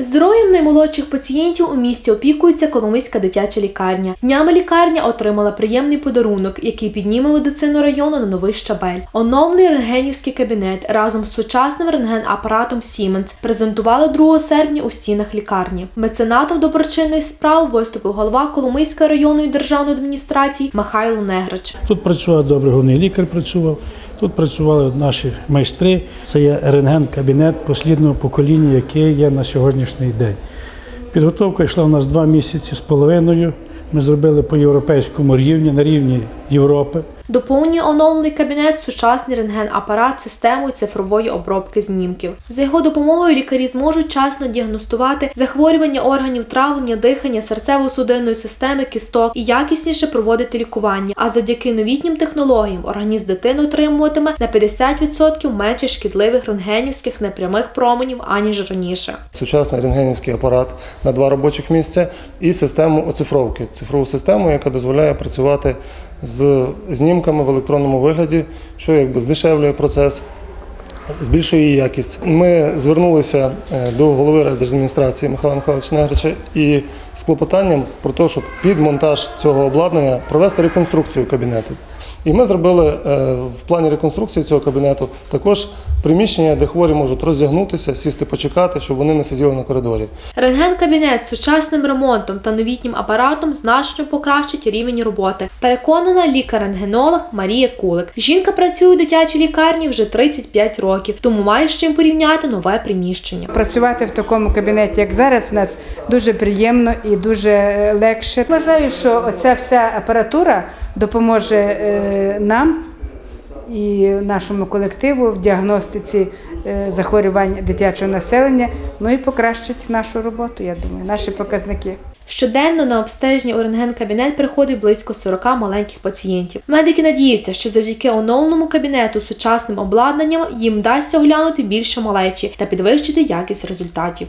Здоров'ям наймолодших пацієнтів у місті опікується Коломийська дитяча лікарня. Днями лікарня отримала приємний подарунок, який підніме медицину району на новий щабель. Оновлений рентгенівський кабінет разом з сучасним рентген-апаратом Siemens презентували 2 серпня у стінах лікарні. Меценатом доброчинної справи виступив голова Коломийської районної державної адміністрації Михайло Негрич. Тут працював добрий головний лікар, працював. Тут працювали наші майстри. Це є рентген-кабінет послідного покоління, який є на сьогоднішній день. Підготовка йшла у нас два місяці з половиною. Ми зробили по європейському рівні, на рівні Європи. Доповнює оновлений кабінет сучасний рентген-апарат системою цифрової обробки знімків. За його допомогою лікарі зможуть вчасно діагностувати захворювання органів травлення, дихання, серцево-судинної системи, кісток і якісніше проводити лікування. А завдяки новітнім технологіям організм дитини отримуватиме на 50% менше шкідливих рентгенівських непрямих променів аніж раніше. Сучасний рентгенівський апарат на два робочих місця і систему оцифровки, цифрову систему, яка дозволяє працювати з знімками в електронному вигляді, що якби здешевлює процес, збільшує її якість. Ми звернулися е, до голови райдержадміністрації Михайла Михайловича Негрича і з клопотанням про те, щоб під монтаж цього обладнання провести реконструкцію кабінету. І ми зробили е, в плані реконструкції цього кабінету також приміщення, де хворі можуть роздягнутися, сісти почекати, щоб вони не сиділи на коридорі. Рентген-кабінет з сучасним ремонтом та новітнім апаратом значно покращить рівень роботи. Переконана лікар-рентгенолог Марія Кулик. Жінка працює у дитячій лікарні вже 35 років, тому має з чим порівняти нове приміщення. Працювати в такому кабінеті, як зараз, в нас дуже приємно і дуже е, легше. Вважаю, що оця вся апаратура допоможе е, нам і нашому колективу в діагностиці е, захворювань дитячого населення, ну і покращить нашу роботу, я думаю, наші показники. Щоденно на обстеження у рентген-кабінет приходить близько 40 маленьких пацієнтів. Медики надіються, що завдяки оновленому кабінету сучасним обладнанням їм вдасться оглянути більше малечі та підвищити якість результатів.